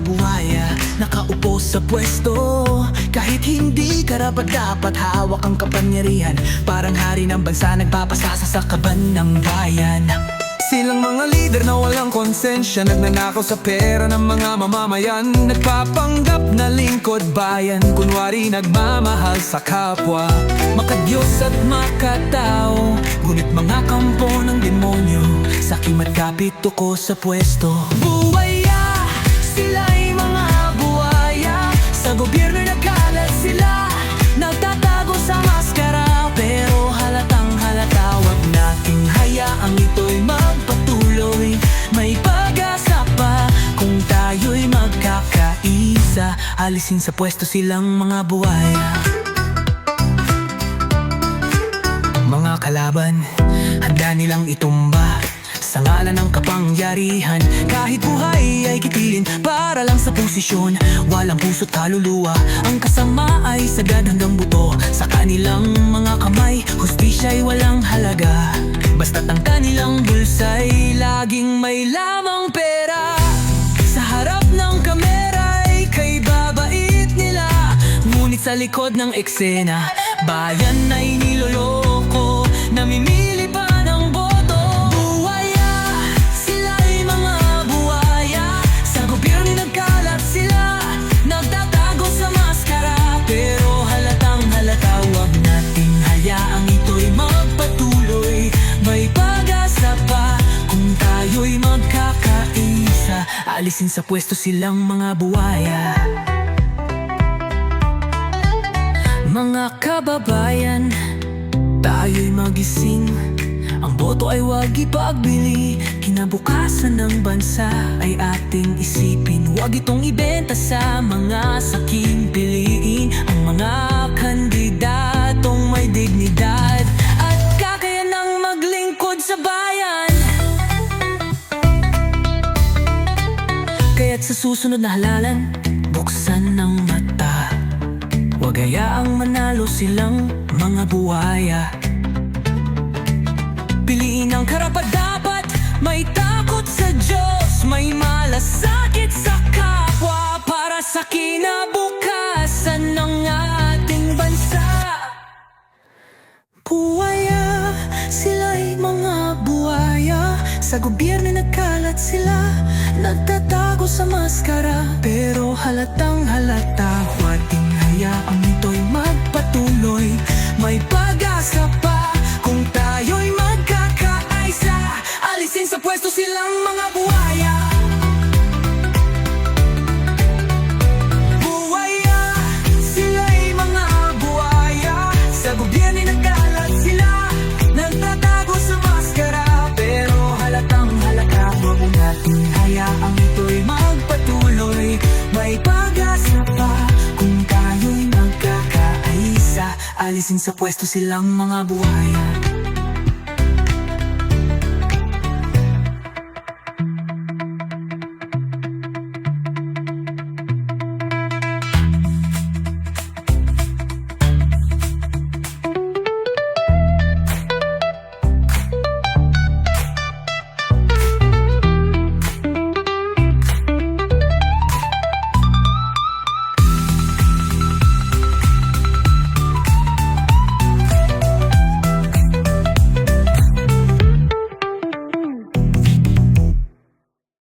buhaya Nakaupo sa pwesto. Kahit hindi karapat dapat hawak ang kapangyarihan. Parang hari ng bansa nagpapasasa sa kaban ng bayan. Silang mga leader na walang konsensya Nagnanakaw sa pera ng mga mamamayan. Nagpapanggap na lingkod bayan Kunwari nagmamahal sa kapwa. Makadiyos at makatao Ngunit mga kampo ng demonyo. Sakim at kapito ko sa pwesto. Buwaya, Alisin sa pwesto silang mga buwaya Mga kalaban, handa nilang itumba Sa ngalan ng kapangyarihan. Kahit buhay ay kitilin Para lang sa posisyon. Walang puso't kaluluwa Ang kasama ay sagad hanggang buto. Sa kanilang mga kamay Hustisya'y walang halaga. Basta't ang kanilang bulsa'y Laging may lamang pera sa likod ng eksena. Bayan ay niloloko Namimili pa ng boto. Buwaya, sila'y mga buwaya. Sa gobyerno nagkalat sila Nagtatago sa maskara. Pero halatang halata Huwag nating hayaang ito'y magpatuloy. May pag-asa pa Kung tayo'y magkakaisa. Alisin sa pwesto silang mga buwaya Mga kababayan, tayo'y magising. Ang boto ay wag ipagbili Kinabukasan ng bansa ay ating isipin. Huwag itong ibenta sa mga saking piliin. Ang mga kandidatong may dignidad At kakayanang maglingkod sa bayan. Kaya't sa susunod na halalan, buksan ng mata Huwag hayaang manalo silang mga buwaya Piliin ang karapat-dapat. May takot sa Diyos May malasakit sa kapwa. Para sa kinabukasan ng ating bansa. Buwaya, sila'y mga buwaya Sa gobyerno nagkalat sila. Nagtatago sa maskara. Pero halatang halata Huwating hayaang ito'y magpatuloy Alisin sa pwesto silang mga buwaya